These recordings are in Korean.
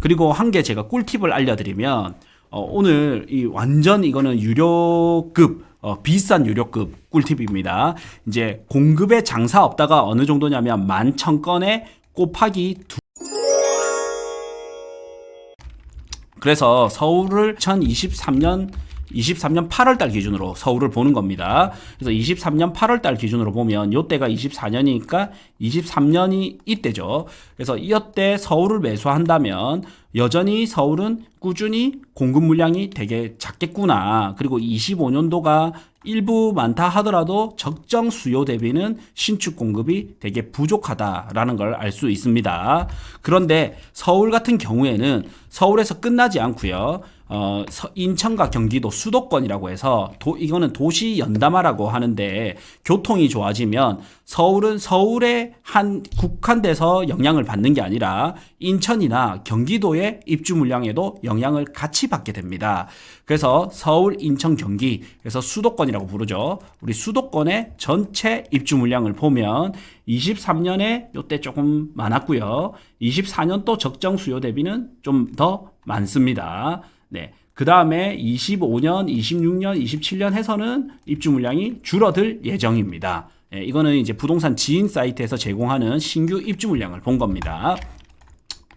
그리고 한 개 제가 꿀팁을 알려드리면 어, 오늘 이 완전 이거는 유료급 어, 비싼 유료급 꿀팁입니다. 이제 공급에 장사 없다가 어느 정도냐면 만 천 건에 곱하기 두 그래서 서울을 2023년 23년 8월 달 기준으로 서울을 보는 겁니다. 그래서 23년 8월 달 기준으로 보면 요때가 24년이니까 23년이 이때죠. 그래서 이때 서울을 매수한다면 여전히 서울은 꾸준히 공급 물량이 되게 작겠구나. 그리고 25년도가 일부 많다 하더라도 적정 수요 대비는 신축 공급이 되게 부족하다라는 걸 알 수 있습니다. 그런데 서울 같은 경우에는 서울에서 끝나지 않고요. 어, 서- 인천과 경기도 수도권이라고 해서 도, 이거는 도시 연담화라고 하는데 교통이 좋아지면 서울은 서울에 한 국한돼서 영향을 받는 게 아니라 인천이나 경기도의 입주 물량에도 영향을 같이 받게 됩니다. 그래서 서울, 인천, 경기 그래서 수도권이라고 부르죠. 우리 수도권의 전체 입주 물량을 보면 23년에 요때 조금 많았고요. 24년 또 적정 수요 대비는 좀 더 많습니다. 네. 그 다음에 25년, 26년, 27년 해서는 입주 물량이 줄어들 예정입니다. 예, 이거는 이제 부동산 지인 사이트에서 제공하는 신규 입주 물량을 본 겁니다.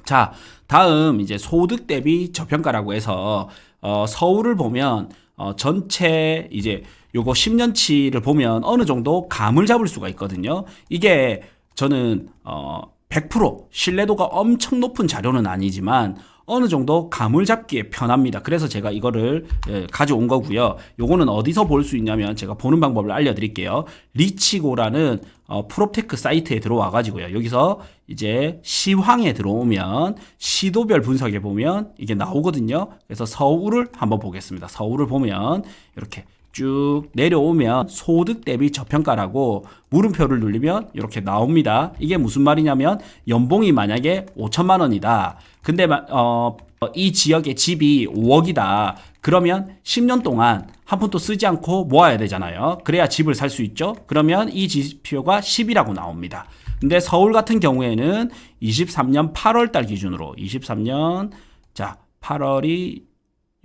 자, 다음 이제 소득 대비 저평가라고 해서 어, 서울을 보면 어, 전체 이제 요거 10년치를 보면 어느 정도 감을 잡을 수가 있거든요. 이게 저는 어, 100% 신뢰도가 엄청 높은 자료는 아니지만 어느 정도 감을 잡기에 편합니다. 그래서 제가 이거를 예, 가져온 거고요. 요거는 어디서 볼 수 있냐면 제가 보는 방법을 알려드릴게요. 리치고라는 어, 프롭테크 사이트에 들어와 가지고요. 여기서 이제 시황에 들어오면 시도별 분석에 보면 이게 나오거든요. 그래서 서울을 한번 보겠습니다. 서울을 보면 이렇게 쭉 내려오면 소득 대비 저평가라고 물음표를 누르면 이렇게 나옵니다. 이게 무슨 말이냐면 연봉이 만약에 5천만 원이다. 근데 마- 어, 이 지역의 집이 5억이다. 그러면 10년 동안 한 푼도 쓰지 않고 모아야 되잖아요. 그래야 집을 살 수 있죠. 그러면 이 지표가 10이라고 나옵니다. 근데 서울 같은 경우에는 23년 8월 달 기준으로 23년 자 8월이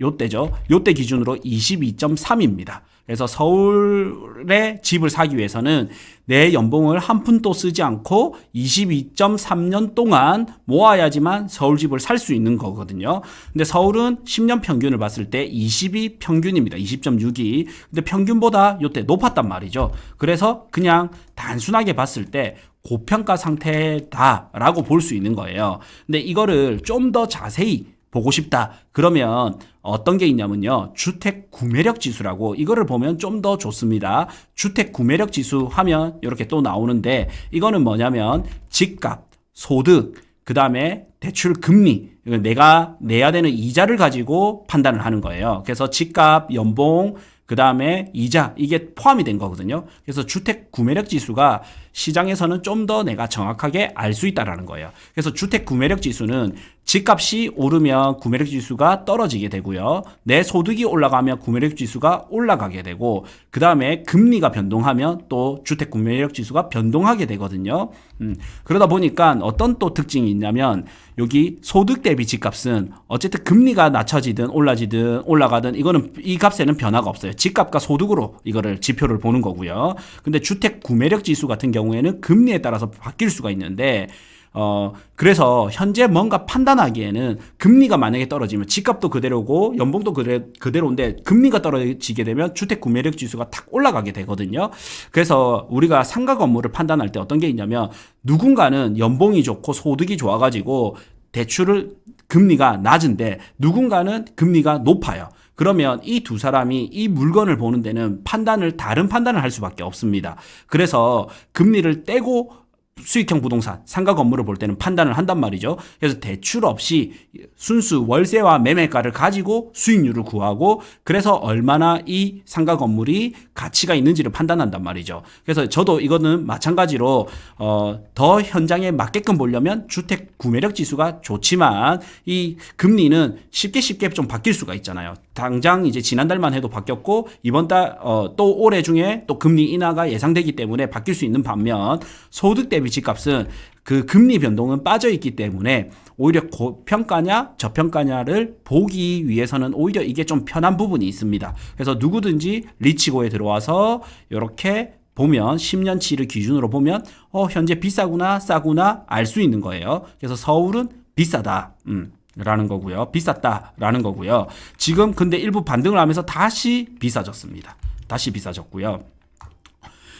요때죠. 요때 기준으로 22.3입니다. 그래서 서울에 집을 사기 위해서는 내 연봉을 한 푼도 쓰지 않고 22.3년 동안 모아야지만 서울 집을 살 수 있는 거거든요. 근데 서울은 10년 평균을 봤을 때 20이 평균입니다. 20.6이. 근데 평균보다 요때 높았단 말이죠. 그래서 그냥 단순하게 봤을 때 고평가 상태다라고 볼 수 있는 거예요. 근데 이거를 좀 더 자세히 보고 싶다. 그러면 어떤 게 있냐면요. 주택 구매력 지수라고 이거를 보면 좀 더 좋습니다. 주택 구매력 지수 하면 이렇게 또 나오는데 이거는 뭐냐면 집값, 소득, 그 다음에 대출 금리, 내가 내야 되는 이자를 가지고 판단을 하는 거예요. 그래서 집값, 연봉, 그 다음에 이자 이게 포함이 된 거거든요. 그래서 주택 구매력 지수가 시장에서는 좀 더 내가 정확하게 알 수 있다라는 거예요. 그래서 주택 구매력 지수는 집값이 오르면 구매력 지수가 떨어지게 되고요. 내 소득이 올라가면 구매력 지수가 올라가게 되고 그 다음에 금리가 변동하면 또 주택 구매력 지수가 변동하게 되거든요. 음, 그러다 보니까 어떤 또 특징이 있냐면 여기 소득 대비 집값은 어쨌든 금리가 낮춰지든 올라지든 올라가든 이거는 이 값에는 변화가 없어요. 집값과 소득으로 이거를 지표를 보는 거고요. 근데 주택 구매력 지수 같은 경우 에는 금리에 따라서 바뀔 수가 있는데 어, 그래서 현재 뭔가 판단하기에는 금리가 만약에 떨어지면 집값도 그대로고 연봉도 그대, 그대로인데 금리가 떨어지게 되면 주택 구매력 지수가 탁 올라가게 되거든요. 그래서 우리가 상가 건물을 판단할 때 어떤 게 있냐면 누군가는 연봉이 좋고 소득이 좋아가지고 대출을 금리가 낮은데 누군가는 금리가 높아요. 그러면 이 두 사람이 이 물건을 보는 데는 판단을 다른 판단을 할 수밖에 없습니다. 그래서 금리를 떼고 수익형 부동산, 상가 건물을 볼 때는 판단을 한단 말이죠. 그래서 대출 없이 순수 월세와 매매가를 가지고 수익률을 구하고 그래서 얼마나 이 상가 건물이 가치가 있는지를 판단한단 말이죠. 그래서 저도 이거는 마찬가지로 어, 더 현장에 맞게끔 보려면 주택 구매력 지수가 좋지만 이 금리는 쉽게 쉽게 좀 바뀔 수가 있잖아요. 당장 이제 지난달만 해도 바뀌었고 이번 달 어, 또 올해 중에 또 금리 인하가 예상되기 때문에 바뀔 수 있는 반면 소득 대비 집값은 그 금리 변동은 빠져 있기 때문에 오히려 고평가냐 저평가냐를 보기 위해서는 오히려 이게 좀 편한 부분이 있습니다. 그래서 누구든지 리치고에 들어와서 이렇게 보면 10년치를 기준으로 보면 어 현재 비싸구나 싸구나 알 수 있는 거예요. 그래서 서울은 비싸다. 음. 라는 거고요. 비쌌다라는 거고요. 지금 근데 일부 반등을 하면서 다시 비싸졌습니다. 다시 비싸졌고요.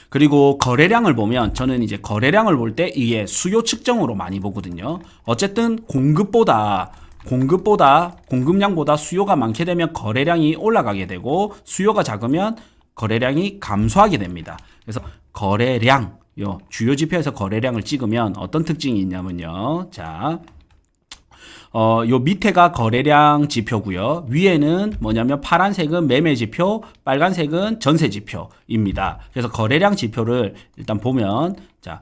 그리고 거래량을 보면 저는 이제 거래량을 볼 때 이게 수요 측정으로 많이 보거든요. 어쨌든 공급보다 공급보다 공급량보다 수요가 많게 되면 거래량이 올라가게 되고 수요가 작으면 거래량이 감소하게 됩니다. 그래서 거래량 요 주요 지표에서 거래량을 찍으면 어떤 특징이 있냐면요. 자, 어, 요 밑에가 거래량 지표고요. 위에는 뭐냐면 파란색은 매매 지표, 빨간색은 전세 지표입니다. 그래서 거래량 지표를 일단 보면 자,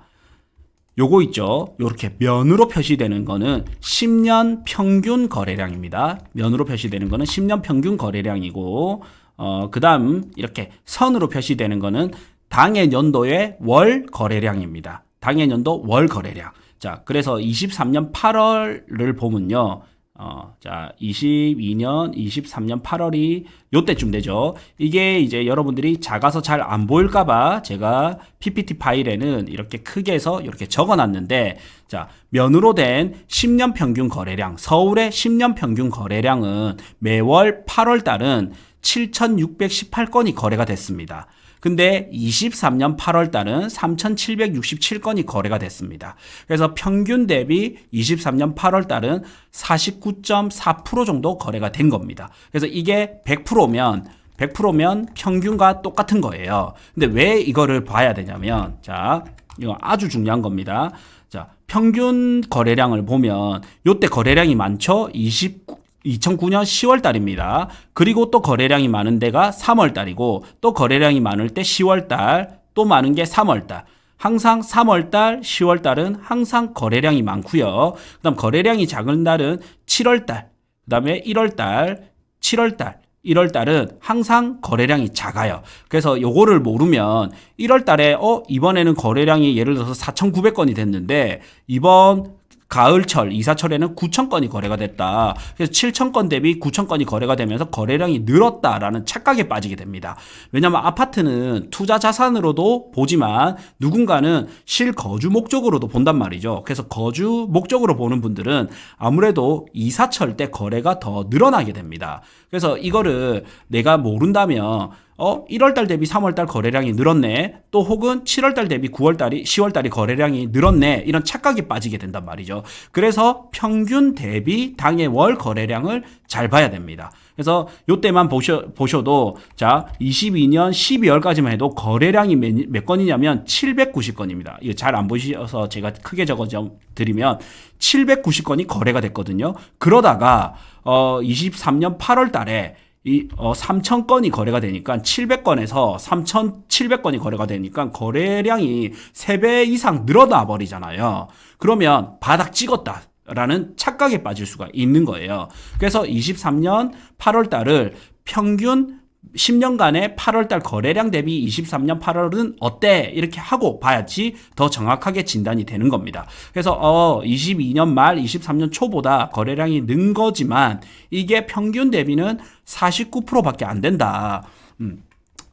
요거 있죠. 요렇게 면으로 표시되는 거는 10년 평균 거래량입니다. 면으로 표시되는 거는 10년 평균 거래량이고 어, 그다음 이렇게 선으로 표시되는 거는 당해 연도의 월 거래량입니다. 당해 연도 월 거래량. 자, 그래서 23년 8월을 보면요. 어, 자, 22년, 23년 8월이 요때쯤 되죠. 이게 이제 여러분들이 작아서 잘 안 보일까봐 제가 PPT 파일에는 이렇게 크게 해서 이렇게 적어 놨는데, 자, 면으로 된 10년 평균 거래량, 서울의 10년 평균 거래량은 매월 8월 달은 7,618건이 거래가 됐습니다. 근데 23년 8월 달은 3,767건이 거래가 됐습니다. 그래서 평균 대비 23년 8월 달은 49.4% 정도 거래가 된 겁니다. 그래서 이게 100%면 100%면 평균과 똑같은 거예요. 근데 왜 이거를 봐야 되냐면 자, 이거 아주 중요한 겁니다. 자, 평균 거래량을 보면 요때 거래량이 많죠? 29 2009년 10월 달입니다. 그리고 또 거래량이 많은 데가 3월 달이고 또 거래량이 많을 때 10월 달, 또 많은 게 3월 달. 항상 3월 달, 10월 달은 항상 거래량이 많고요. 그다음 거래량이 작은 달은 7월 달, 그다음에 1월 달, 7월 달, 1월 달은 항상 거래량이 작아요. 그래서 요거를 모르면 1월 달에 어 이번에는 거래량이 예를 들어서 4,900건이 됐는데 이번 가을철, 이사철에는 9천 건이 거래가 됐다. 그래서 7천 건 대비 9천 건이 거래가 되면서 거래량이 늘었다라는 착각에 빠지게 됩니다. 왜냐하면 아파트는 투자 자산으로도 보지만 누군가는 실거주 목적으로도 본단 말이죠. 그래서 거주 목적으로 보는 분들은 아무래도 이사철 때 거래가 더 늘어나게 됩니다. 그래서 이거를 내가 모른다면 어 1월 달 대비 3월 달 거래량이 늘었네. 또 혹은 7월 달 대비 9월 달이 10월 달이 거래량이 늘었네. 이런 착각에 빠지게 된단 말이죠. 그래서 평균 대비 당의 월 거래량을 잘 봐야 됩니다. 그래서 요때만 보셔, 보셔도 자 22년 12월까지만 해도 거래량이 몇, 몇 건이냐면 790건입니다. 이거 잘 안 보셔서 제가 크게 적어 드리면 790건이 거래가 됐거든요. 그러다가 어 23년 8월 달에 이, 어, 3,000건이 거래가 되니까 700건에서 3,700건이 거래가 되니까 거래량이 3배 이상 늘어나 버리잖아요. 그러면 바닥 찍었다. 라는 착각에 빠질 수가 있는 거예요. 그래서 23년 8월 달을 평균 10년간의 8월달 거래량 대비 23년 8월은 어때? 이렇게 하고 봐야지 더 정확하게 진단이 되는 겁니다. 그래서 어 22년 말 23년 초보다 거래량이 는 거지만 이게 평균 대비는 49%밖에 안 된다. 음.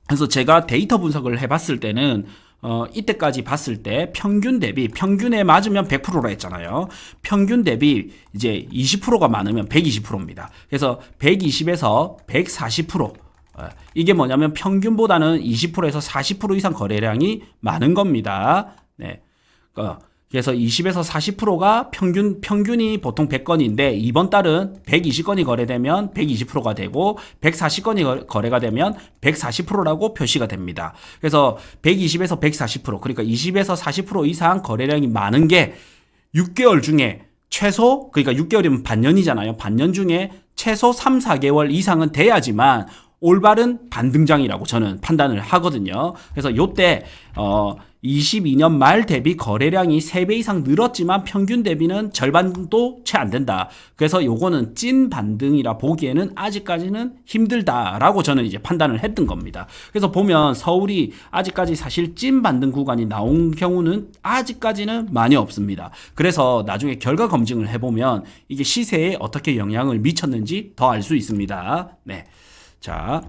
그래서 제가 데이터 분석을 해봤을 때는 어, 이때까지 봤을 때 평균 대비 평균에 맞으면 100%라 했잖아요. 평균 대비 이제 20%가 많으면 120%입니다. 그래서 120에서 140% 어, 이게 뭐냐면 평균보다는 20%에서 40% 이상 거래량이 많은 겁니다. 네. 어, 그래서 20에서 40%가 평균, 평균이 보통 100건인데 이번 달은 120건이 거래되면 120%가 되고 140건이 거래가 되면 140%라고 표시가 됩니다. 그래서 120에서 140% 그러니까 20에서 40% 이상 거래량이 많은 게 6개월 중에 최소 그러니까 6개월이면 반년이잖아요. 반년 중에 최소 3, 4개월 이상은 돼야지만 올바른 반등장이라고 저는 판단을 하거든요. 그래서 요때 어 22년 말 대비 거래량이 3배 이상 늘었지만 평균 대비는 절반도 채 안 된다. 그래서 요거는 찐 반등이라 보기에는 아직까지는 힘들다라고 저는 이제 판단을 했던 겁니다. 그래서 보면 서울이 아직까지 사실 찐 반등 구간이 나온 경우는 아직까지는 많이 없습니다. 그래서 나중에 결과 검증을 해보면 이게 시세에 어떻게 영향을 미쳤는지 더 알 수 있습니다. 네. 자.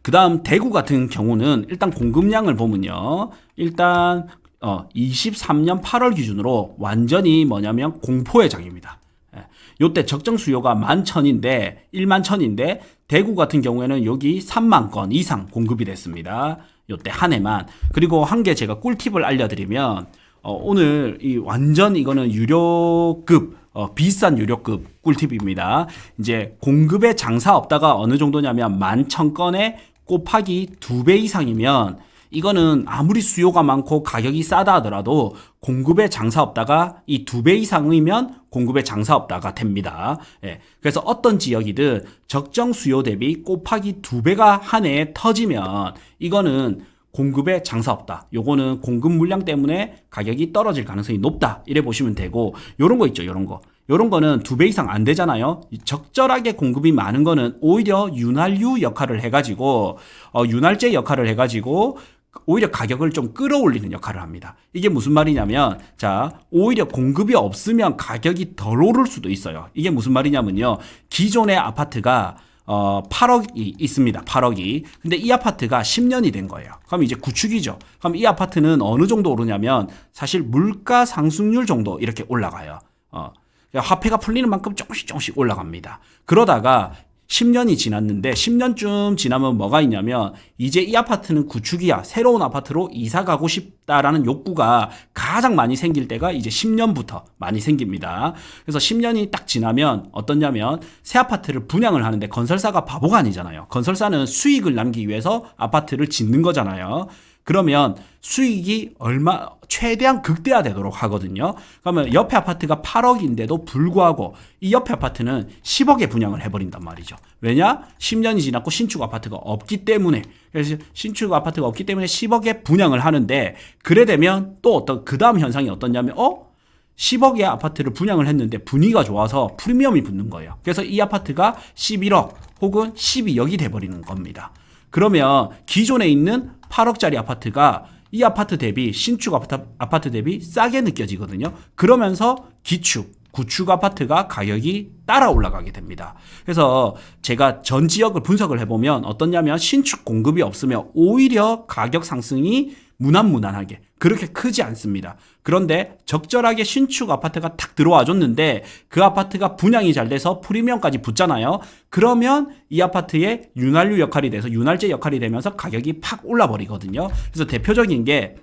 그 다음 대구 같은 경우는 일단 공급량을 보면요. 일단 어, 23년 8월 기준으로 완전히 뭐냐면 공포의 장입니다. 예. 요때 적정 수요가 만 천인데 1만 천인데 대구 같은 경우에는 여기 3만 건 이상 공급이 됐습니다. 요때 한 해만. 그리고 한 개 제가 꿀팁을 알려드리면 어, 오늘 이 완전 이거는 유료급 어, 비싼 유료급 꿀팁입니다. 이제 공급에 장사 없다가 어느 정도냐면 만천 건에 곱하기 두 배 이상이면 이거는 아무리 수요가 많고 가격이 싸다 하더라도 공급에 장사 없다가 이 두 배 이상이면 공급에 장사 없다가 됩니다. 예. 그래서 어떤 지역이든 적정 수요 대비 곱하기 두 배가 한 해에 터지면 이거는 공급에 장사 없다. 요거는 공급 물량 때문에 가격이 떨어질 가능성이 높다. 이래 보시면 되고 요런 거 있죠. 요런 거. 요런 거는 두 배 이상 안 되잖아요. 적절하게 공급이 많은 거는 오히려 윤활유 역할을 해 가지고 어, 윤활제 역할을 해 가지고 오히려 가격을 좀 끌어올리는 역할을 합니다. 이게 무슨 말이냐면, 자, 오히려 공급이 없으면 가격이 덜 오를 수도 있어요. 이게 무슨 말이냐면요. 기존의 아파트가 어, 8억이 있습니다. 8억이. 근데 이 아파트가 10년이 된 거예요. 그럼 이제 구축이죠. 그럼 이 아파트는 어느 정도 오르냐면 사실 물가 상승률 정도 이렇게 올라가요. 어. 화폐가 풀리는 만큼 조금씩 조금씩 올라갑니다. 그러다가 10년이 지났는데 10년쯤 지나면 뭐가 있냐면 이제 이 아파트는 구축이야. 새로운 아파트로 이사 가고 싶다라는 욕구가 가장 많이 생길 때가 이제 10년부터 많이 생깁니다. 그래서 10년이 딱 지나면 어떻냐면 새 아파트를 분양을 하는데 건설사가 바보가 아니잖아요. 건설사는 수익을 남기기 위해서 아파트를 짓는 거잖아요. 그러면 수익이 얼마 최대한 극대화되도록 하거든요. 그러면 옆에 아파트가 8억인데도 불구하고 이 옆에 아파트는 10억에 분양을 해버린단 말이죠. 왜냐? 10년이 지났고 신축 아파트가 없기 때문에 그래서 신축 아파트가 없기 때문에 10억에 분양을 하는데 그래 되면 또 어떤 그 다음 현상이 어떻냐면 어 10억의 아파트를 분양을 했는데 분위기가 좋아서 프리미엄이 붙는 거예요. 그래서 이 아파트가 11억 혹은 12억이 돼버리는 겁니다. 그러면 기존에 있는 8억짜리 아파트가 이 아파트 대비 신축 아파트, 아파트 대비 싸게 느껴지거든요. 그러면서 기축, 구축 아파트가 가격이 따라 올라가게 됩니다. 그래서 제가 전 지역을 분석을 해보면 어떻냐면 신축 공급이 없으면 오히려 가격 상승이 무난무난하게 그렇게 크지 않습니다. 그런데 적절하게 신축 아파트가 탁 들어와 줬는데 그 아파트가 분양이 잘 돼서 프리미엄까지 붙잖아요. 그러면 이 아파트의 윤활유 역할이 돼서 윤활제 역할이 되면서 가격이 팍 올라 버리거든요. 그래서 대표적인 게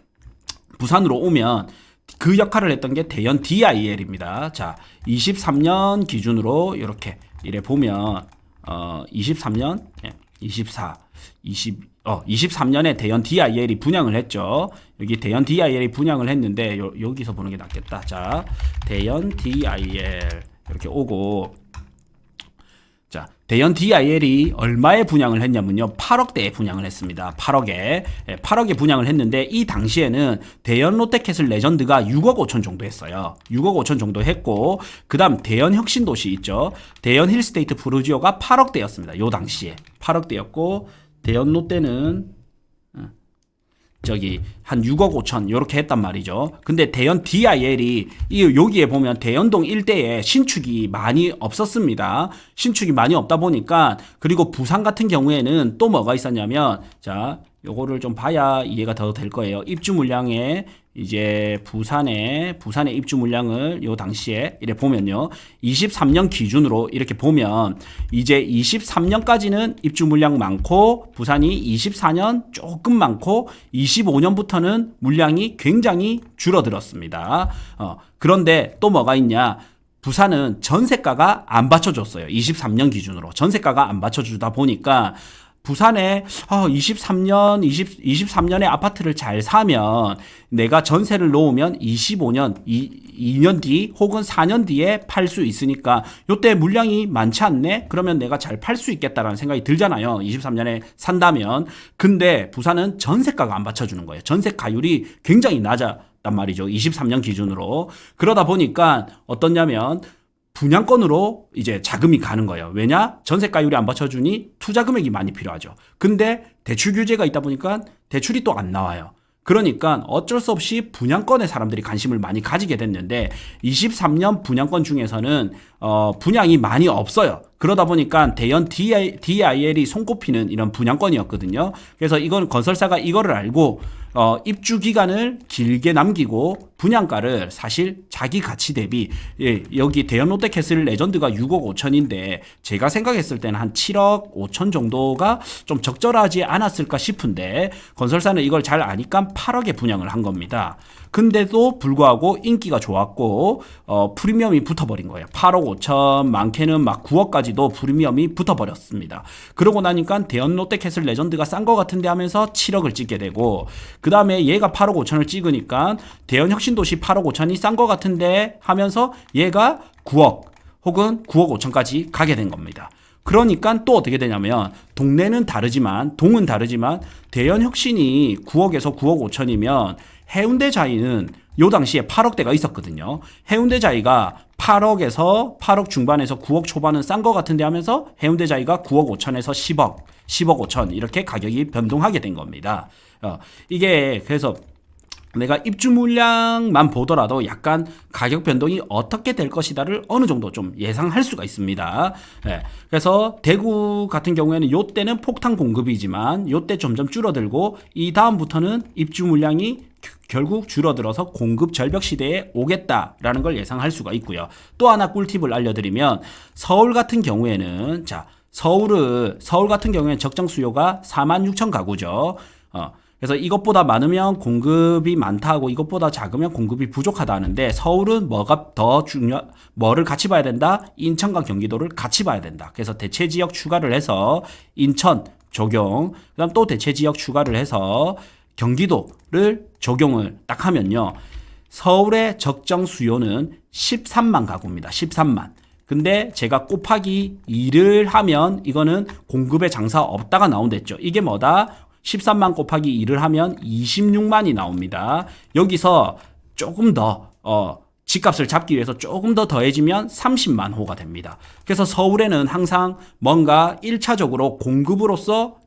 부산으로 오면 그 역할을 했던 게 대연 DIL입니다. 자, 23년 기준으로 이렇게 이래 보면 어 23년 예, 24 20 어, 23년에 대연 DIL이 분양을 했죠. 여기 대연 DIL이 분양을 했는데 요, 여기서 보는 게 낫겠다. 자, 대연 DIL 이렇게 오고 자, 대연 DIL이 얼마에 분양을 했냐면요. 8억대에 분양을 했습니다. 8억에. 예, 8억에 분양을 했는데 이 당시에는 대연 롯데캐슬 레전드가 6억 5천 정도 했어요. 6억 5천 정도 했고 그다음 대연 혁신도시 있죠. 대연 힐스테이트 브루지오가 8억대였습니다. 요 당시에. 8억대였고 대연 롯데는 어, 저기 한 6억 5천 요렇게 했단 말이죠. 근데 대연 DIL이 이 여기에 보면 대연동 일대에 신축이 많이 없었습니다. 신축이 많이 없다 보니까 그리고 부산 같은 경우에는 또 뭐가 있었냐면 자 요거를 좀 봐야 이해가 더 될 거예요. 입주 물량에 이제 부산의 부산의 입주 물량을 요 당시에 이래 보면요. 23년 기준으로 이렇게 보면 이제 23년까지는 입주 물량 많고 부산이 24년 조금 많고 25년부터는 물량이 굉장히 줄어들었습니다. 어, 그런데 또 뭐가 있냐? 부산은 전세가가 안 받쳐줬어요. 23년 기준으로 전세가가 안 받쳐주다 보니까 부산에 어, 23년, 20, 23년에 아파트를 잘 사면 내가 전세를 놓으면 25년, 이, 2년 뒤 혹은 4년 뒤에 팔 수 있으니까 요때 물량이 많지 않네? 그러면 내가 잘 팔 수 있겠다라는 생각이 들잖아요. 23년에 산다면. 근데 부산은 전세가가 안 받쳐 주는 거예요. 전세 가율이 굉장히 낮았단 말이죠. 23년 기준으로. 그러다 보니까 어떻냐면 분양권으로 이제 자금이 가는 거예요. 왜냐? 전세가율이 안 받쳐주니 투자 금액이 많이 필요하죠. 근데 대출 규제가 있다 보니까 대출이 또 안 나와요. 그러니까 어쩔 수 없이 분양권에 사람들이 관심을 많이 가지게 됐는데 23년 분양권 중에서는 어 분양이 많이 없어요. 그러다 보니까 대연 DIL이 손꼽히는 이런 분양권이었거든요. 그래서 이건 건설사가 이거를 알고 어, 입주 기간을 길게 남기고 분양가를 사실 자기 가치 대비 예, 여기 대연 롯데캐슬 레전드가 6억 5천인데 제가 생각했을 때는 한 7억 5천 정도가 좀 적절하지 않았을까 싶은데 건설사는 이걸 잘 아니까 8억에 분양을 한 겁니다. 근데도 불구하고 인기가 좋았고 어, 프리미엄이 붙어버린 거예요. 8억 5천 많게는 막 9억까지도 프리미엄이 붙어버렸습니다. 그러고 나니까 대연 롯데캐슬 레전드가 싼것 같은데 하면서 7억을 찍게 되고 그 다음에 얘가 8억 5천을 찍으니까 대연 혁신도시 8억 5천이 싼것 같은데 하면서 얘가 9억 혹은 9억 5천까지 가게 된 겁니다. 그러니까 또 어떻게 되냐면 동네는 다르지만 동은 다르지만 대연 혁신이 9억에서 9억 5천이면 해운대 자이는 요 당시에 8억대가 있었거든요. 해운대 자이가 8억에서 8억 중반에서 9억 초반은 싼 것 같은데 하면서 해운대 자이가 9억 5천에서 10억, 10억 5천 이렇게 가격이 변동하게 된 겁니다. 어, 이게 그래서 내가 입주 물량만 보더라도 약간 가격 변동이 어떻게 될 것이다를 어느 정도 좀 예상할 수가 있습니다. 네. 그래서 대구 같은 경우에는 요 때는 폭탄 공급이지만 요때 점점 줄어들고 이 다음부터는 입주 물량이 결국 줄어들어서 공급 절벽 시대에 오겠다라는 걸 예상할 수가 있고요. 또 하나 꿀팁을 알려드리면 서울 같은 경우에는 자 서울을 서울 같은 경우에는 적정 수요가 4만 6천 가구죠. 어, 그래서 이것보다 많으면 공급이 많다고 이것보다 작으면 공급이 부족하다 하는데 서울은 뭐가 더 중요 뭐를 같이 봐야 된다? 인천과 경기도를 같이 봐야 된다. 그래서 대체 지역 추가를 해서 인천 적용, 그다음 또 대체 지역 추가를 해서 경기도를 적용을 딱 하면요. 서울의 적정 수요는 13만 가구입니다. 13만. 근데 제가 곱하기 2를 하면 이거는 공급의 장사 없다가 나온댔죠. 이게 뭐다? 13만 곱하기 2를 하면 26만이 나옵니다. 여기서 조금 더, 어, 집값을 잡기 위해서 조금 더 더해지면 30만 호가 됩니다. 그래서 서울에는 항상 뭔가 1차적으로 공급으로서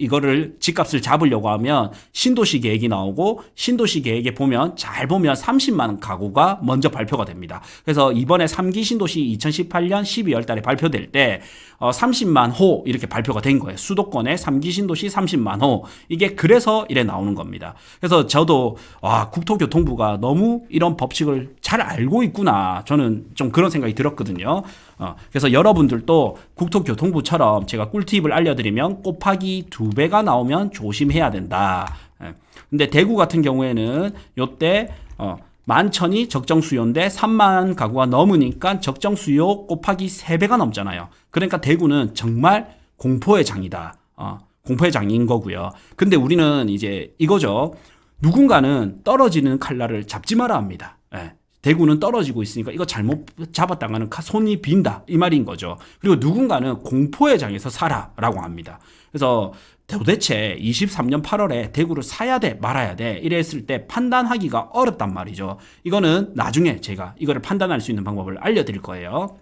이거를 집값을 잡으려고 하면 신도시 계획이 나오고 신도시 계획에 보면 잘 보면 30만 가구가 먼저 발표가 됩니다. 그래서 이번에 3기 신도시 2018년 12월 달에 발표될 때 어, 30만 호 이렇게 발표가 된 거예요. 수도권에 3기 신도시 30만 호. 이게 그래서 이래 나오는 겁니다. 그래서 저도 와, 국토교통부가 너무 이런 법칙을 잘 알고 있구나. 저는 좀 그런 생각이 들었거든요. 어, 그래서 여러분들도 국토교통부처럼 제가 꿀팁을 알려드리면 곱하기 두 배가 나오면 조심해야 된다. 예. 근데 대구 같은 경우에는 요때 어, 만천이 적정 수요인데 3만 가구가 넘으니까 적정 수요 곱하기 3배가 넘잖아요. 그러니까 대구는 정말 공포의 장이다. 어, 공포의 장인 거고요. 근데 우리는 이제 이거죠. 누군가는 떨어지는 칼날을 잡지 마라 합니다. 예. 대구는 떨어지고 있으니까 이거 잘못 잡았다가는 손이 빈다 이 말인 거죠. 그리고 누군가는 공포의 장에서 살아라고 합니다. 그래서 도대체 23년 8월에 대구를 사야 돼 말아야 돼 이랬을 때 판단하기가 어렵단 말이죠. 이거는 나중에 제가 이거를 판단할 수 있는 방법을 알려드릴 거예요.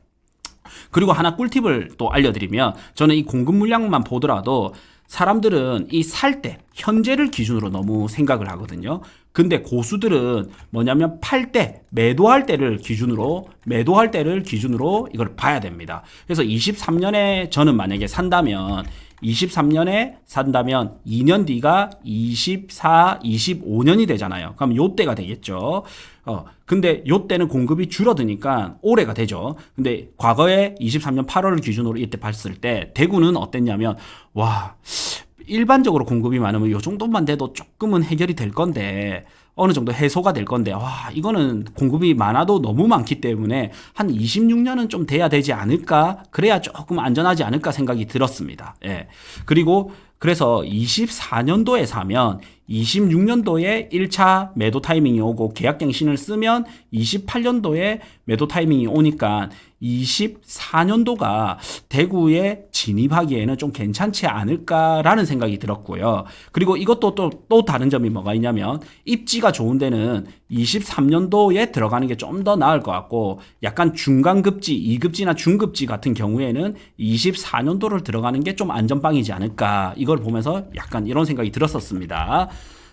그리고 하나 꿀팁을 또 알려드리면 저는 이 공급 물량만 보더라도 사람들은 이 살 때 현재를 기준으로 너무 생각을 하거든요. 근데 고수들은 뭐냐면 팔 때, 매도할 때를 기준으로, 매도할 때를 기준으로 이걸 봐야 됩니다. 그래서 23년에 저는 만약에 산다면 23년에 산다면 2년 뒤가 24, 25년이 되잖아요. 그럼 요 때가 되겠죠. 어, 근데 요 때는 공급이 줄어드니까 올해가 되죠. 근데 과거에 23년 8월을 기준으로 이때 봤을 때 대구는 어땠냐면 와, 일반적으로 공급이 많으면 요 정도만 돼도 조금은 해결이 될 건데 어느 정도 해소가 될 건데 와 이거는 공급이 많아도 너무 많기 때문에 한 26년은 좀 돼야 되지 않을까 그래야 조금 안전하지 않을까 생각이 들었습니다. 예. 그리고 그래서 24년도에 사면 26년도에 1차 매도 타이밍이 오고 계약갱신을 쓰면 28년도에 매도 타이밍이 오니까 24년도가 대구에 진입하기에는 좀 괜찮지 않을까라는 생각이 들었고요. 그리고 이것도 또, 또 다른 점이 뭐가 있냐면 입지가 좋은 데는 23년도에 들어가는 게 좀 더 나을 것 같고 약간 중간급지, 2급지나 중급지 같은 경우에는 24년도를 들어가는 게 좀 안전빵이지 않을까 이걸 보면서 약간 이런 생각이 들었었습니다.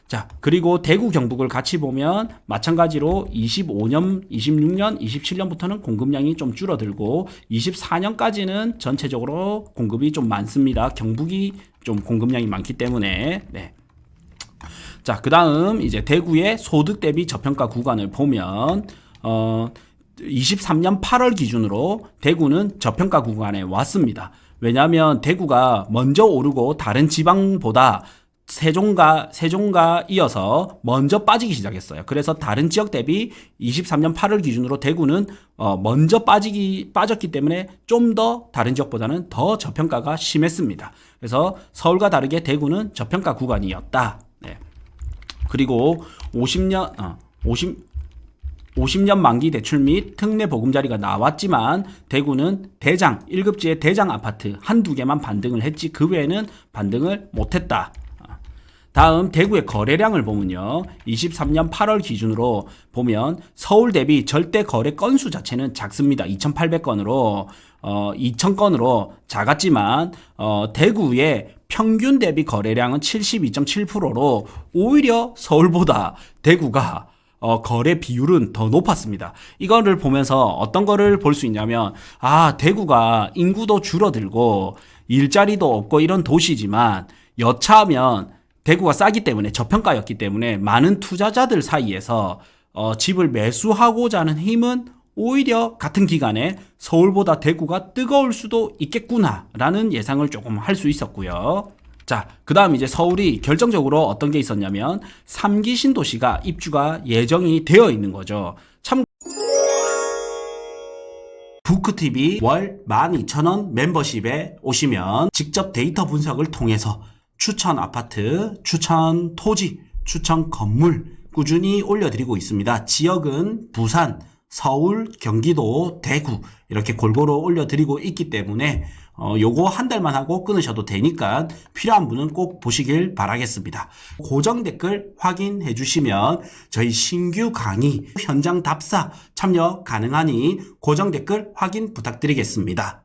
자, 그리고 대구 경북을 같이 보면 마찬가지로 25년, 26년, 27년부터는 공급량이 좀 줄어들고 24년까지는 전체적으로 공급이 좀 많습니다. 경북이 좀 공급량이 많기 때문에 네. 자, 그다음 이제 대구의 소득 대비 저평가 구간을 보면 어 23년 8월 기준으로 대구는 저평가 구간에 왔습니다. 왜냐하면 대구가 먼저 오르고 다른 지방보다 세종과 세종과 이어서 먼저 빠지기 시작했어요. 그래서 다른 지역 대비 23년 8월 기준으로 대구는 어 먼저 빠지기 빠졌기 때문에 좀 더 다른 지역보다는 더 저평가가 심했습니다. 그래서 서울과 다르게 대구는 저평가 구간이었다. 네. 그리고 50년 어, 50 50년 만기 대출 및 특례 보금자리가 나왔지만 대구는 대장 1급지의 대장 아파트 한두 개만 반등을 했지 그 외에는 반등을 못했다. 다음 대구의 거래량을 보면요. 23년 8월 기준으로 보면 서울 대비 절대 거래 건수 자체는 작습니다. 2,800건으로 어 2,000건으로 작았지만 어 대구의 평균 대비 거래량은 72.7%로 오히려 서울보다 대구가 어, 거래 비율은 더 높았습니다. 이거를 보면서 어떤 거를 볼 수 있냐면, 아, 대구가 인구도 줄어들고 일자리도 없고 이런 도시지만 여차하면 대구가 싸기 때문에 저평가였기 때문에 많은 투자자들 사이에서 어, 집을 매수하고자 하는 힘은 오히려 같은 기간에 서울보다 대구가 뜨거울 수도 있겠구나라는 예상을 조금 할 수 있었고요. 자, 그 다음 이제 서울이 결정적으로 어떤 게 있었냐면 3기 신도시가 입주가 예정이 되어 있는 거죠. 참 부크TV 월 12,000원 멤버십에 오시면 직접 데이터 분석을 통해서 추천 아파트, 추천 토지, 추천 건물 꾸준히 올려드리고 있습니다. 지역은 부산, 서울, 경기도, 대구 이렇게 골고루 올려드리고 있기 때문에 어, 요거 한 달만 하고 끊으셔도 되니까 필요한 분은 꼭 보시길 바라겠습니다. 고정 댓글 확인해 주시면 저희 신규 강의 현장 답사 참여 가능하니 고정 댓글 확인 부탁드리겠습니다.